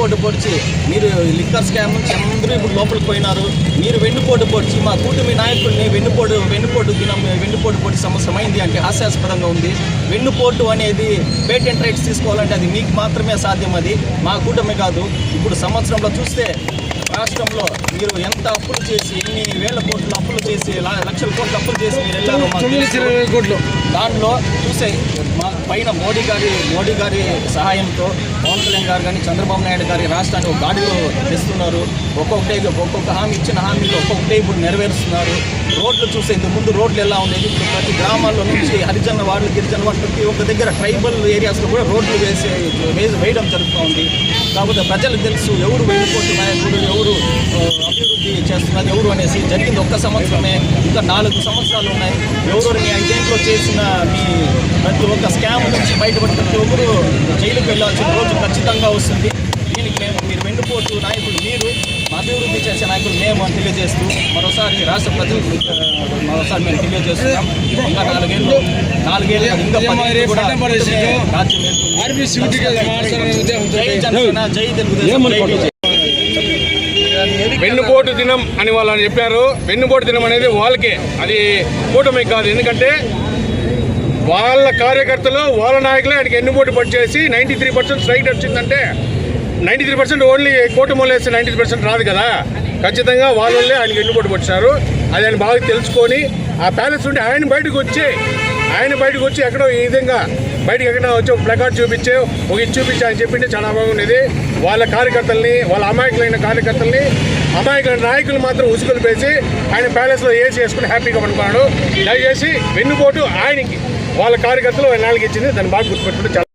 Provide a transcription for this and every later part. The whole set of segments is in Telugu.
వెన్నుపోటు పొడిచి మీరు లిక్కర్ స్కామ్ నుంచి అందరూ ఇప్పుడు లోపలికి పోయినారు. మీరు వెన్నుపోటు పొడిచి మా కూటమి నాయకుడిని వెన్నుపోటు వెన్నుపోటు దినం వెన్నుపోటు పొడి సంవత్సరం అయింది అంటే హాస్యాస్పదంగా ఉంది. వెన్నుపోటు అనేది పేటెంట్ రైట్స్ తీసుకోవాలంటే అది మీకు మాత్రమే సాధ్యం అది. మా కూటమి కాదు. ఇప్పుడు సంవత్సరంలో చూస్తే రాష్ట్రంలో మీరు ఎంత అప్పులు చేసి ఎన్ని వేల కోట్లు అప్పులు చేసి లక్షల కోట్లు అప్పులు చేసి మీరు వెళ్ళారో. కోట్లు. దాంట్లో చూసే మా పైన మోడీ గారి మోడీ గారి సహాయంతో పవన్ కళ్యాణ్ గారు కానీ చంద్రబాబు నాయుడు గారి రాష్ట్రాన్ని ఒక గాడిలో తెస్తున్నారు. ఒక్కొక్కటే ఒక్కొక్క హామీ ఇచ్చిన హామీలు ఒక్కొక్కటే ఇప్పుడు నెరవేరుస్తున్నారు. రోడ్లు చూసే ఇంతకు ముందు రోడ్లు ఎలా ఉండేది ఇప్పుడు ప్రతి గ్రామాల్లో నుంచి హరిజన వార్డులు గిరిజన వార్డు ప్రతి ఒక్క దగ్గర ట్రైబల్ ఏరియాస్లో కూడా రోడ్లు వేసే వేయడం జరుగుతూ ఉంది కాకపోతే ప్రజలకు తెలుసు ఎవరు వెళ్ళిపోతున్న నాయకుడు ఎవరు ఆ, అభివృద్ధి చేస్తున్నారు ఎవరు అనేసి జరిగింది ఒక్క సంవత్సరమే ఇంకా నాలుగు సంవత్సరాలు ఉన్నాయి. ఎవరు మీ ఐదేంట్లో చేసిన మీ ప్రతి ఒక్క స్కామ్ నుంచి బయటపడి ప్రతి ఒక్కరు జైలుకు వెళ్ళాల్సిన రోజు ఖచ్చితంగా వస్తుంది. దీనికి మేము మీరు వెన్నుపోటు నాయకులు మీరు మా అభివృద్ధి చేసే నాయకులు మేము అని తెలియజేస్తూ మరోసారి రాష్ట్ర ప్రజలకు మరోసారి మేము తెలియజేస్తున్నాం. ఇంకా నాలుగేళ్ళు నాలుగేళ్ళు ఇంకా కూడా రాజ్యం జై జనసేన జై తెలుగుదేశం. వెన్నుపోటు దినం అని వాళ్ళు చెప్పారు. వెన్నుపోటు దినం అనేది వాళ్ళకే. అది కూటమి కాదు. ఎందుకంటే వాళ్ళ కార్యకర్తలు వాళ్ళ నాయకులే ఆయనకి ఎన్నుపోటు పట్టేసి నైంటీ త్రీ పర్సెంట్ స్ట్రైట్ వచ్చిందంటే నైంటీ త్రీ పర్సెంట్ ఓన్లీ కూటమిలో వేస్తే నైంటీ పర్సెంట్ రాదు కదా. ఖచ్చితంగా వాళ్ళే ఆయనకి ఎన్నుపోటు పట్టారు అది ఆయన బాగా తెలుసుకొని ఆ ప్యాలెస్ నుండి ఆయన బయటకు వచ్చి ఆయన బయటకు వచ్చి ఎక్కడో ఈ విధంగా బయటకు ఎక్కడ వచ్చి ఒక ప్లకార్డ్ చూపించే ఒక ఇది చూపించే అని చెప్పింటే చాలా బాగుండేది. వాళ్ళ కార్యకర్తల్ని వాళ్ళ అమాయకులైన కార్యకర్తల్ని అమాయకులైన నాయకులు మాత్రం ఉసుగులు పేసి ఆయన ప్యాలెస్లో ఏసీ వేసుకుని హ్యాపీగా పడుకున్నాడు దయచేసి వెన్నుపోటు ఆయనకి. వాళ్ళ కార్యకర్తలు నాలుగు ఇచ్చింది దాన్ని బాగా గుర్తుపెట్టుకుంటే చాలా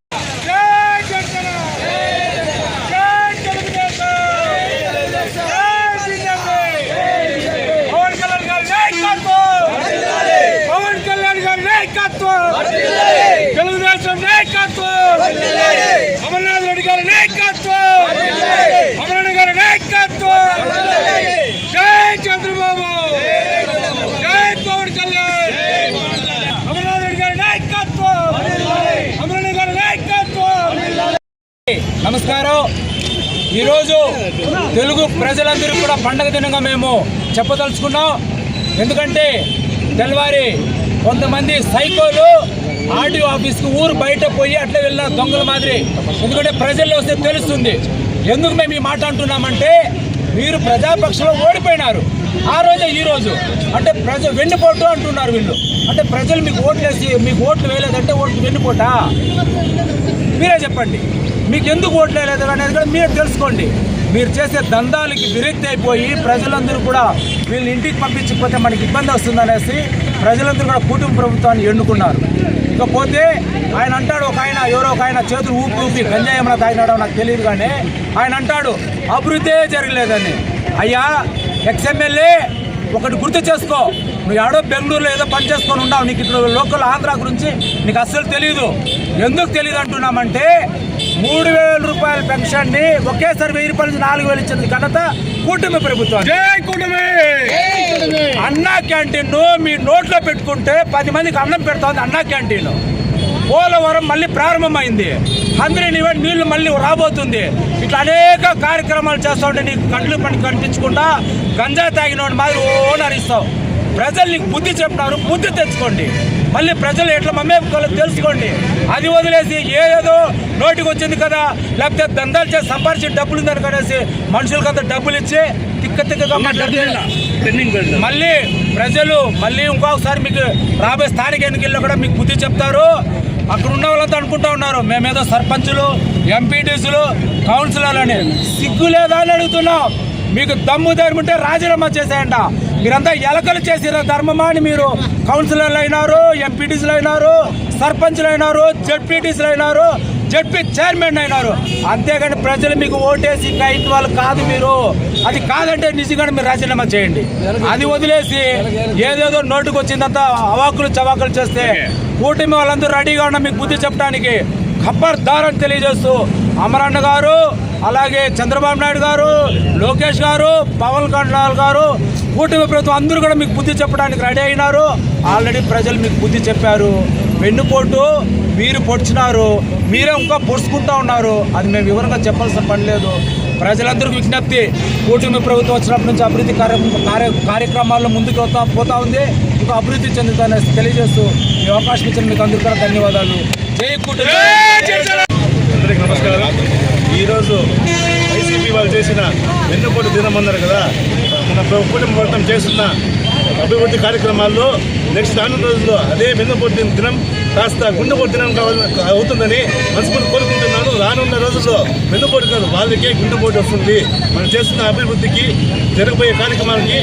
పవన్ కళ్యాణ్ గారి నాయకత్వం పవన్ కళ్యాణ్ గారి నాయకత్వం తెలుగుదేశం నాయకత్వం అమర్నాథ్ రెడ్డి గారి నాయకత్వం అమరనాథ్ గారి నాయకత్వం జై చంద్రబాబు జై పవన్ కళ్యాణ్ అమర్నాథ్ రెడ్డి గారి నాయకత్వం అమరనాథ్ గారి నాయకత్వం నమస్కారం. ఈరోజు తెలుగు ప్రజలందరూ కూడా పండగ దినంగా మేము చెప్పదలుచుకున్నాం. ఎందుకంటే తెల్లవారి కొంతమంది సైకోలు ఆర్టీఓ ఆఫీస్కి ఊరు బయట పోయి అట్లా వెళ్ళిన దొంగల మాదిరి. ఎందుకంటే ప్రజల్లో వస్తే తెలుస్తుంది. ఎందుకు మేము ఈ మాట అంటున్నామంటే మీరు ప్రజాపక్షంలో ఓడిపోయినారు. ఆ రోజే ఈ రోజు. అంటే ప్రజ వెన్నుపోటు అంటున్నారు వీళ్ళు. అంటే ప్రజలు మీకు ఓట్లు వేసి మీకు ఓట్లు వేయలేదంటే ఓట్లు వెన్నుపోటా? మీరే చెప్పండి. మీకు ఎందుకు ఓట్లేదు అనేది కూడా మీరు తెలుసుకోండి. మీరు చేసే దందాలకి విరక్తి అయిపోయి ప్రజలందరూ కూడా వీళ్ళని ఇంటికి పంపించకపోతే మనకి ఇబ్బంది వస్తుందనేసి ప్రజలందరూ కూడా కుటుంబ ప్రభుత్వాన్ని ఎన్నుకున్నారు. ఇకపోతే ఆయన అంటాడు ఒక ఆయన ఎవరో ఒక ఆయన చేతులు ఊపి ఊపి గంజాయి ఏమైనా తాగినాడో నాకు తెలియదు కానీ ఆయన అంటాడు అభివృద్ధే జరగలేదని. అయ్యా ఎక్స్ఎమ్మెల్యే ఒకటి గుర్తు చేసుకో. నువ్వు ఆడో బెంగళూరులో ఏదో పని చేసుకొని ఉన్నావు. నీకు ఇక్కడ లోకల్ ఆంధ్ర గురించి నీకు అస్సలు తెలియదు ఎందుకు తెలియదు అంటున్నామంటే మూడు వేల రూపాయల పెన్షన్ని ఒకేసారి వెయ్యి రూపాయల నుంచి నాలుగు వేలు ఇచ్చింది ఘనత కూటమి ప్రభుత్వం. అన్నా క్యాంటీన్ మీ నోట్లో పెట్టుకుంటే పది మందికి అన్నం పెడతా అన్నా క్యాంటీన్. పోలవరం మళ్ళీ ప్రారంభమైంది. అందరి నీళ్ళు మళ్ళీ రాబోతుంది. ఇట్లా అనేక కార్యక్రమాలు చేస్తూ ఉంటే నీకు కండ్లు పని కనిపించకుండా గంజా తాగినోడి మాదిరి ఓ నరిస్తావు. ప్రజలు నీకు బుద్ధి చెప్పినారు బుద్ధి తెచ్చుకోండి. మళ్ళీ ప్రజలు ఎట్లా మమ్మేపుకోవాలో తెలుసుకోండి. అది వదిలేసి ఏదో నోటికి వచ్చింది కదా లేకపోతే దందాలు చేసి సంపాదించి డబ్బులు ఉందని కనేసి మనుషులకు అంత డబ్బులు ఇచ్చి తిక్క తిక్కగా మళ్ళీ ప్రజలు మళ్ళీ ఇంకొకసారి మీకు రాబోయే స్థానిక ఎన్నికల్లో కూడా మీకు బుద్ధి చెప్తారు. అక్కడ ఉన్న వాళ్ళంతా అనుకుంటా ఉన్నారు. మేమేదో సర్పంచులు ఎంపీటీసులు కౌన్సిలర్లు అని సిగ్గు లేదా అని అడుగుతున్నాం. మీకు దమ్ము ధర్మం ఉంటే రాజీనామా చేసేయంట. మీరంతా ఎలకలు చేసిన ధర్మమా అని మీరు? కౌన్సిలర్లు అయినారు ఎంపీటీసీలు అయినారు సర్పంచ్లు అయినారు జడ్పీటీసులు అయినారు జడ్పీ చైర్మన్ అయినారు. అంతేగాని ప్రజలు మీకు ఓటేసి కైట్ వాళ్ళు కాదు మీరు. అది కాదంటే నిజంగా మీరు రాజీనామా చేయండి. అది వదిలేసి ఏదేదో నోటుకు వచ్చిందంతా అవాకులు చవాకులు చేస్తే కూటమి వాళ్ళందరూ రెడీగా ఉన్న మీకు బుద్ధి చెప్పడానికి ఖబర్దార్ అని తెలియజేస్తూ అమరన్న గారు అలాగే చంద్రబాబు నాయుడు గారు లోకేష్ గారు పవన్ కళ్యాణ్ గారు కూటమి ప్రభుత్వం అందరూ కూడా మీకు బుద్ధి చెప్పడానికి రెడీ అయినారు. ఆల్రెడీ ప్రజలు మీకు బుద్ధి చెప్పారు. వెన్నుపోటు మీరు పొడిచినారు. మీరే ఇంకా పొడుచుకుంటా ఉన్నారు. అది మేము వివరంగా చెప్పాల్సిన పని లేదు. ప్రజలందరికీ విజ్ఞప్తి కూటమి ప్రభుత్వం వచ్చినప్పటి నుంచి అభివృద్ధి కార్య కార్య కార్యక్రమాల్లో ముందుకు వస్తా పోతా ఉంది. ఇంకా అభివృద్ధి చెందుతుందని తెలియజేస్తూ ఈ అవకాశం ఇచ్చిన మీకు అందరికీ కూడా ధన్యవాదాలు. జై కూటమి. అందరికీ నమస్కారం. ఈరోజు వైసీపీ వాళ్ళు చేసిన వెన్నుపోటు దినం అన్నారు కదా. మన ప్ర- కుటుంబ చేస్తున్న అభివృద్ధి కార్యక్రమాల్లో నెక్స్ట్ రానున్న రోజుల్లో అదే వెన్నుపోటు దినం కాస్త గుండెపోటు దినం కావాలి అవుతుందని మనస్ఫూర్తి కోరుకుంటున్నాను. రానున్న రోజుల్లో వెన్నుపోటు కాదు వాళ్ళకే గుండెపోటు వస్తుంది. మనం చేస్తున్న అభివృద్ధికి జరగబోయే కార్యక్రమాలకి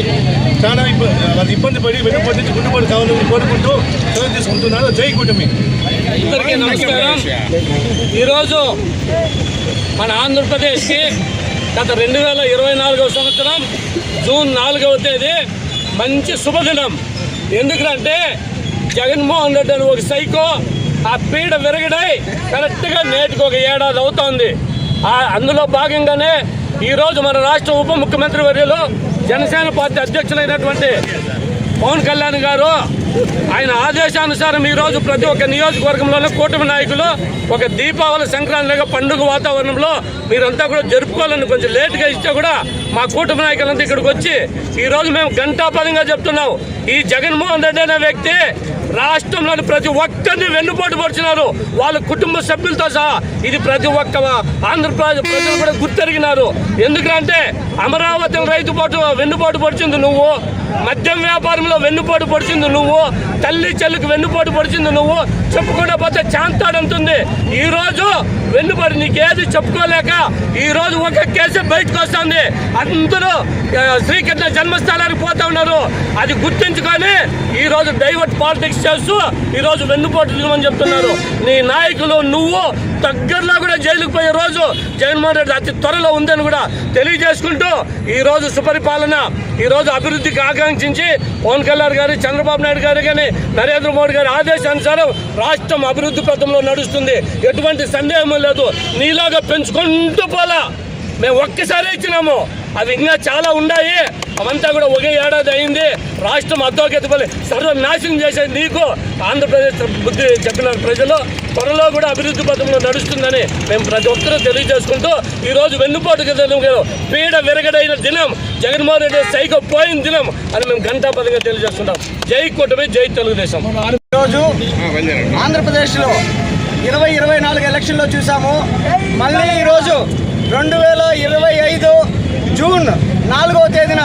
చాలా ఇబ్బంది వాళ్ళు ఇబ్బంది పడి వెన్నుపోటు నుంచి గుండెపోటు కావాలని కోరుకుంటూ సెలవు తీసుకుంటున్నాను. జై కూటమి. అందరికీ నమస్కారం. ఈరోజు మన ఆంధ్రప్రదేశ్కి గత రెండు వేల ఇరవై నాలుగవ సంవత్సరం జూన్ నాలుగవ తేదీ మంచి శుభదినం. ఎందుకంటే జగన్మోహన్ రెడ్డి అని ఒక సైకో ఆ పీడ విరగడై కరెక్ట్గా నేటికి ఒక ఏడాది అవుతోంది. అందులో భాగంగానే ఈరోజు మన రాష్ట్ర ఉప ముఖ్యమంత్రి వర్యులు జనసేన పార్టీ అధ్యక్షులైనటువంటి పవన్ కళ్యాణ్ గారు ఆయన ఆదేశానుసారం ఈరోజు ప్రతి ఒక్క నియోజకవర్గంలోనే కూటమి నాయకులు ఒక దీపావళి సంక్రాంతిగా పండుగ వాతావరణంలో మీరంతా కూడా జరుపుకోవాలని కొంచెం లేట్గా ఇస్తే కూడా మా కూటమి నాయకులంతా ఇక్కడికి వచ్చి ఈరోజు మేము గంటాపదంగా చెప్తున్నాం. ఈ జగన్మోహన్ రెడ్డి అనే వ్యక్తి రాష్ట్రంలోని ప్రతి ఒక్కరిని వెన్నుపోటు పొడిచినారు. వాళ్ళ కుటుంబ సభ్యులతో సహా ఇది ప్రతి ఒక్క ఆంధ్రప్రదేశ్ ప్రజలు కూడా గుర్తెరిగినారు. ఎందుకంటే అమరావతి రైతు వెన్నుపోటు పొడిచింది నువ్వు. మద్యం వ్యాపారంలో వెన్నుపోటు పొడిచింది నువ్వు. తల్లి చెల్లికి వెన్నుపోటు పొడిచింది నువ్వు. చెప్పుకుంటే పోతే చాంతాడంతుంది ఈరోజు వెన్నుపాటు వెన్నుపోటు నీకేది చెప్పుకోలేక ఈరోజు ఒక కేసు బయటకు వస్తుంది. అందరూ శ్రీకృష్ణ జన్మస్థానానికి పోతా ఉన్నారు. అది గుర్తించుకొని ఈ రోజు డైవర్ట్ పాలిటిక్స్ చేస్తూ ఈరోజు వెన్నుపోటు దిగమని చెప్తున్నారు. నీ నాయకులు నువ్వు దగ్గరలో కూడా జైలుకు పోయే రోజు జగన్మోహన్ రెడ్డి అతి త్వరలో ఉందని కూడా తెలియజేసుకుంటూ ఈ రోజు సుపరిపాలన ఈ రోజు అభివృద్ధికి ఆకాంక్షించి పవన్ కళ్యాణ్ గారు చంద్రబాబు నాయుడు గారు కానీ నరేంద్ర మోడీ గారి ఆదేశానుసారం రాష్ట్రం అభివృద్ధి పథంలో నడుస్తుంది. ఎటువంటి సందేహం లేదు. నీలాగా పెంచుకుంటూ పోలా. మేము ఒక్కసారి ఇచ్చినాము. అవి ఇంకా చాలా ఉన్నాయి. అవంతా కూడా ఒకే ఏడాది అయింది. రాష్ట్రం అధోగతి సర్వనాశనం చేసే నీకు ఆంధ్రప్రదేశ్ బుద్ధి చెప్పిన ప్రజలు. త్వరలో కూడా అభివృద్ధి పథంలో నడుస్తుందని మేము ప్రతి ఒక్కరూ తెలియజేసుకుంటూ ఈరోజు రోజు వెన్నుపోటు పీడ విరగడైన దినం జగన్మోహన్ రెడ్డి సైకో పోయిన దినం అని మేము గంటాపదంగా తెలియజేస్తుంటాం జై కూటమి జై తెలుగుదేశం. ఈరోజు ఆంధ్రప్రదేశ్లో ఇరవై ఇరవై నాలుగు ఎలక్షన్లో చూసాము. మళ్ళీ ఈరోజు రెండు వేల ఇరవై ఐదు జూన్ నాలుగవ తేదీన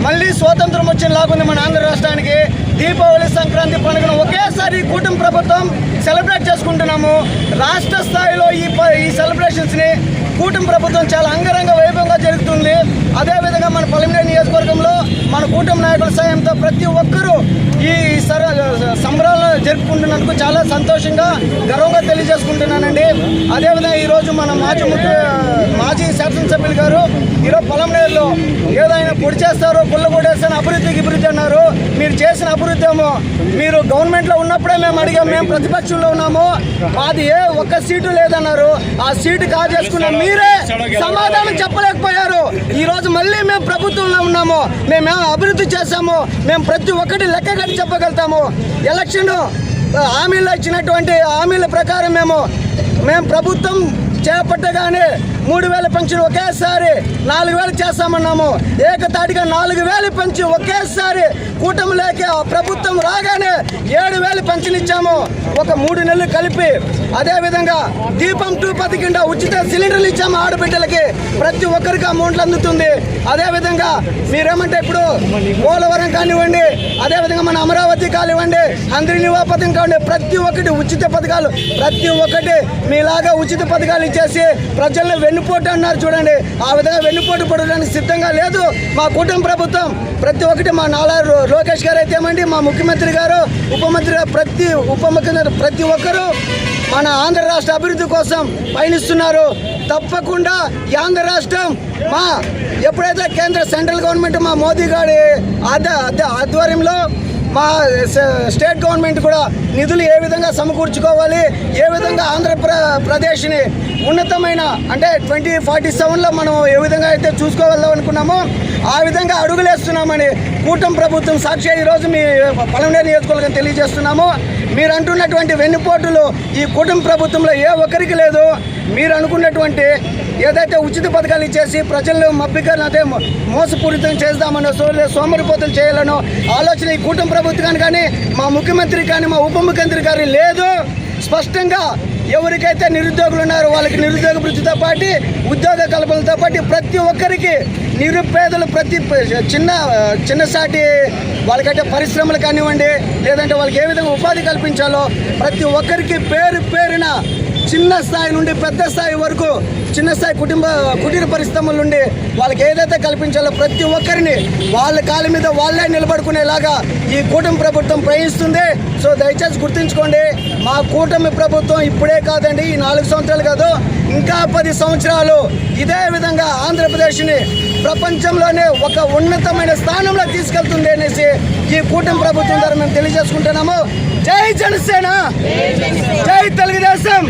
మళ్ళీ స్వాతంత్రం వచ్చిన లాగుంది మన ఆంధ్ర రాష్ట్రానికి. దీపావళి సంక్రాంతి పండుగను ఒకేసారి కూటమి ప్రభుత్వం సెలబ్రేట్ చేసుకుంటున్నాము. రాష్ట్ర స్థాయిలో ఈ ప- ఈ సెలబ్రేషన్స్ని కూటమి ప్రభుత్వం చాలా అంగరంగ వైభవంగా జరుగుతుంది. అదేవిధంగా మన పలమనేరు నియోజకవర్గంలో మన కూటమి నాయకుల సాయంతో ప్రతి ఒక్కరూ ఈ సర సంబరాలను జరుపుకుంటున్నందుకు చాలా సంతోషంగా గర్వంగా తెలియజేసుకుంటున్నానండి. అదేవిధంగా ఈరోజు మన మాజీ ముఖ్య మాజీ శాసనసభ్యులు గారు ఈరోజు పొలంనేరులో ఏదో ఏదైనా పొడి చేస్తారో పుల్ల కొట్టేస్తాను అభివృద్ధికి అభివృద్ధి అన్నారు. మీరు చేసిన అభివృద్ధి ఏమో మీరు గవర్నమెంట్లో ఉన్నప్పుడే మేము అడిగాం మేము ప్రతిపక్షంలో ఉన్నాము. మాది ఏ ఒక్క సీటు లేదన్నారు. ఆ సీటు కాజేసుకున్న మీరే సమాధానం చెప్పలేకపోయారు. ఈరోజు మళ్ళీ మేము ప్రభుత్వంలో ఉన్నాము. మేము అభివృద్ధి చేశాము? మేము ప్రతి ఒక్కటి లెక్క కట్టి చెప్పగలుగుతాము. ఎలక్షన్ హామీలో ఇచ్చినటువంటి హామీల ప్రకారం మేము మేము ప్రభుత్వం చేపట్టగానే మూడు వేల పెన్షన్ ఒకేసారి నాలుగు వేలు చేస్తామన్నాము. ఏకతాటిగా నాలుగు వేలు పెంచి ఒకేసారి కూటమి లేక ప్రభుత్వం రాగానే ఏడు వేలు పెన్షన్ ఇచ్చాము ఒక మూడు నెలలు కలిపి అదేవిధంగా దీపం టూ పది కింద ఉచిత సిలిండర్లు ఇచ్చాము ఆడబిడ్డలకి. ప్రతి ఒక్కరికి అమౌంట్లు అందుతుంది. అదేవిధంగా మీరేమంటే ఇప్పుడు పోలవరం కానివ్వండి అదేవిధంగా మన అమరావతి కానివ్వండి అందరి నివా పథకం కానివ్వండి ప్రతి ఒక్కటి ఉచిత పథకాలు ప్రతి ఒక్కటి మీలాగా ఉచిత పథకాలు చేసి ప్రజల్ని వెన్నుపోటు అన్నారు చూడండి. ఆ విధంగా వెన్నుపోటు పడడానికి సిద్ధంగా లేదు మా కుటుంబ ప్రభుత్వం. ప్రతి ఒక్కటి మా నాలారు లోకేష్ గారు అయితేమండి మా ముఖ్యమంత్రి గారు ఉప మంత్రి గారు ప్రతి ఉప ముఖ్యమంత్రి ప్రతి ఒక్కరూ మన ఆంధ్ర రాష్ట్ర అభివృద్ధి కోసం పయనిస్తున్నారు. తప్పకుండా ఆంధ్ర రాష్ట్రం మా ఎప్పుడైతే కేంద్ర సెంట్రల్ గవర్నమెంట్ మా మోదీ గారి ఆధ్వర్యంలో మా స్టేట్ గవర్నమెంట్ కూడా నిధులు ఏ విధంగా సమకూర్చుకోవాలి ఏ విధంగా ఆంధ్రప్ర ప్రదేశ్ని ఉన్నతమైన అంటే ట్వంటీ ఫార్టీ సెవెన్లో మనం ఏ విధంగా అయితే చూసుకోగలం అనుకున్నామో ఆ విధంగా అడుగులేస్తున్నామని కూటమి ప్రభుత్వం సాక్షి ఈరోజు మీ పలమనే నియోజకవర్గం తెలియజేస్తున్నాము. మీరు అంటున్నటువంటి వెన్నుపోటులు ఈ కూటమి ప్రభుత్వంలో ఏ ఒక్కరికి లేదు. మీరు అనుకున్నటువంటి ఏదైతే ఉచిత పథకాలు ఇచ్చేసి ప్రజలను మబ్బిగా అదే మో- మోసపూరితం చేద్దామనో సోలే సోమరిపోతలు సోమరిపోతులు చేయాలనో ఆలోచన ఈ కూటమి ప్రభుత్వానికి కానీ మా ముఖ్యమంత్రి కానీ మా ఉప ముఖ్యమంత్రి కానీ లేదు. స్పష్టంగా ఎవరికైతే నిరుద్యోగులు ఉన్నారో వాళ్ళకి నిరుద్యోగ వృత్తితో పాటు ఉద్యోగ కల్పనతో పాటు ప్రతి ఒక్కరికి నిరుపేదలు ప్రతి చిన్న చిన్న చిన్నసాటి వాళ్ళకైతే పరిశ్రమలు కానివ్వండి లేదంటే వాళ్ళకి ఏ విధంగా ఉపాధి కల్పించాలో ప్రతి ఒక్కరికి పేరు పేరున చిన్న స్థాయి నుండి పెద్ద స్థాయి వరకు చిన్న స్థాయి కుటుంబ కుటీర పరిశ్రమల నుండి వాళ్ళకి ఏదైతే కల్పించాలో ప్రతి ఒక్కరిని వాళ్ళ కాళ్ళ మీద వాళ్ళే నిలబడుకునేలాగా ఈ కూటమి ప్రభుత్వం ప్రయత్నిస్తుంది. సో దయచేసి గుర్తుంచుకోండి మా కూటమి ప్రభుత్వం ఇప్పుడే కాదండి ఈ నాలుగు సంవత్సరాలు కాదు ఇంకా పది సంవత్సరాలు ఇదే విధంగా ఆంధ్రప్రదేశ్ని ప్రపంచంలోనే ఒక ఉన్నతమైన స్థానంలో తీసుకెళ్తుంది అనేసి ఈ కూటమి ప్రభుత్వం ద్వారా మేము తెలియజేసుకుంటున్నాము. జై జనసేన! జై తెలుగుదేశం!